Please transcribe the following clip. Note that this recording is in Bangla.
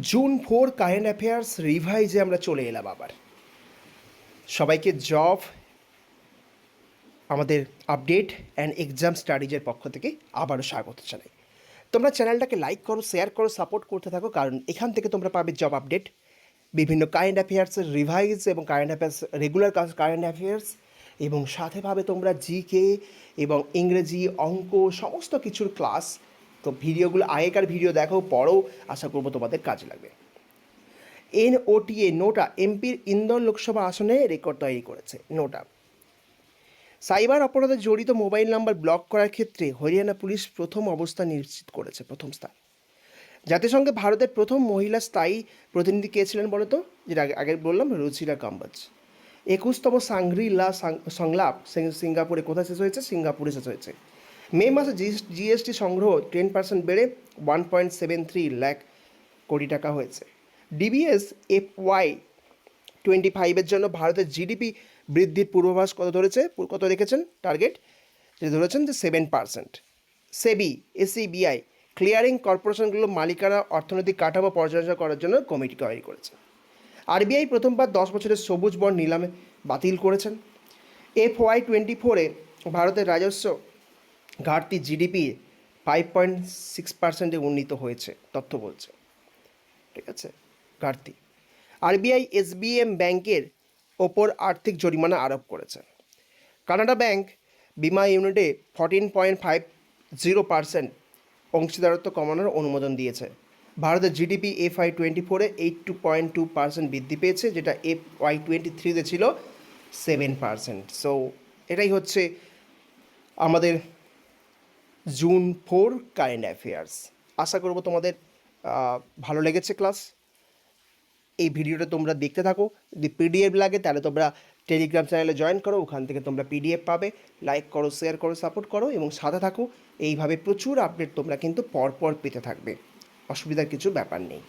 জুন ফোর কারেন্ট অ্যাফেয়ার্স রিভাইজে আমরা চলে এলাম আবার। সবাইকে জব, আমাদের আপডেট অ্যান্ড এক্সাম স্টাডিজের পক্ষ থেকে আবারও স্বাগত জানাই। তোমরা চ্যানেলটাকে লাইক করো শেয়ার করো সাপোর্ট করতে থাকো, কারণ এখান থেকে তোমরা পাবে জব আপডেট বিভিন্ন কারেন্ট অ্যাফেয়ার্সের রিভাইজ এবং current affairs regular current affairs, এবং সাথে পাবে তোমরা জিকে এবং ইংরেজি, অঙ্ক, সমস্ত কিছুর ক্লাস তো ভিডিওগুলো আগেকার ভিডিও দেখো পরেও আশা করব তোমাদের কাজে লাগবে। এনওটিএ, নোটা, এমপির ইন্দোর লোকসভা আসনে রেকর্ড তৈরি করেছে, নোটা। সাইবার অপরাধে জড়িত মোবাইল নাম্বার ব্লক করার ক্ষেত্রে হরিয়ানা পুলিশ প্রথম অবস্থান নিশ্চিত করেছে, প্রথম স্থান। জাতিসংঘে ভারতের প্রথম মহিলা স্থায়ী প্রতিনিধি কে ছিলেন বলো তো? যেটা আগে আগে বললাম, রুচিরা কাম্বাজ। একুশতম সাংগ্রি লা সংলাপ সিঙ্গাপুরে কোথায় শেষ হয়েছে? সিঙ্গাপুরে শেষ হয়েছে। মে মাসে জিএসটি সংগ্রহ টেন পার্সেন্ট বেড়ে one point seven three lakh কোটি টাকা হয়েছে। ডিবিএস এফ ওয়াই টোয়েন্টি ফাইভের জন্য ভারতের জিডিপি বৃদ্ধির পূর্বাভাস কত ধরেছে? কত রেখেছেন? টার্গেট যে ধরেছেন যে সেভেন পার্সেন্ট সেবি এসিবিআই ক্লিয়ারিং কর্পোরেশনগুলো মালিকানা অর্থনৈতিক কাঠামো পর্যালোচনা করার জন্য কমিটি তৈরি করেছে। আরবিআই প্রথমবার দশ বছরের সবুজ বন নিলামে বাতিল করেছেন। এফ ওয়াই টোয়েন্টি ফোরে ভারতের রাজস্ব ঘাটতি জিডিপি ফাইভ পয়েন্ট সিক্স পার্সেন্টে উন্নীত হয়েছে, তথ্য বলছে। ঠিক আছে? ঘাটতি। আরবিআই এসবিএম ব্যাংকের ওপর আর্থিক জরিমানা আরোপ করেছে। কানাডা ব্যাংক বিমা ইউনিটে fourteen point five zero percent অংশীদারত্ব কমানোর অনুমোদন দিয়েছে। ভারতের জিডিপি এফ আই টোয়েন্টি ফোরে eight two point two percent বৃদ্ধি পেয়েছে, যেটা এফ ওয়াই টোয়েন্টি থ্রিতে ছিল সেভেন পার্সেন্ট সো এটাই হচ্ছে আমাদের জুন ফোর কারেন্ট অ্যাফেয়ার্স। আশা করব তোমাদের ভালো লেগেছে ক্লাস। এই ভিডিওটা তোমরা দেখতে থাকো। যদি পিডিএফ লাগে, তাহলে তোমরা টেলিগ্রাম চ্যানেলে জয়েন করো। ওখান থেকে তোমরা পিডিএফ পাবে। লাইক করো, শেয়ার করো, সাপোর্ট করো এবং সাথে থাকো। এইভাবে প্রচুর আপডেট তোমরা কিন্তু পরপর পেতে থাকবে। অসুবিধার কিছু ব্যাপার নেই।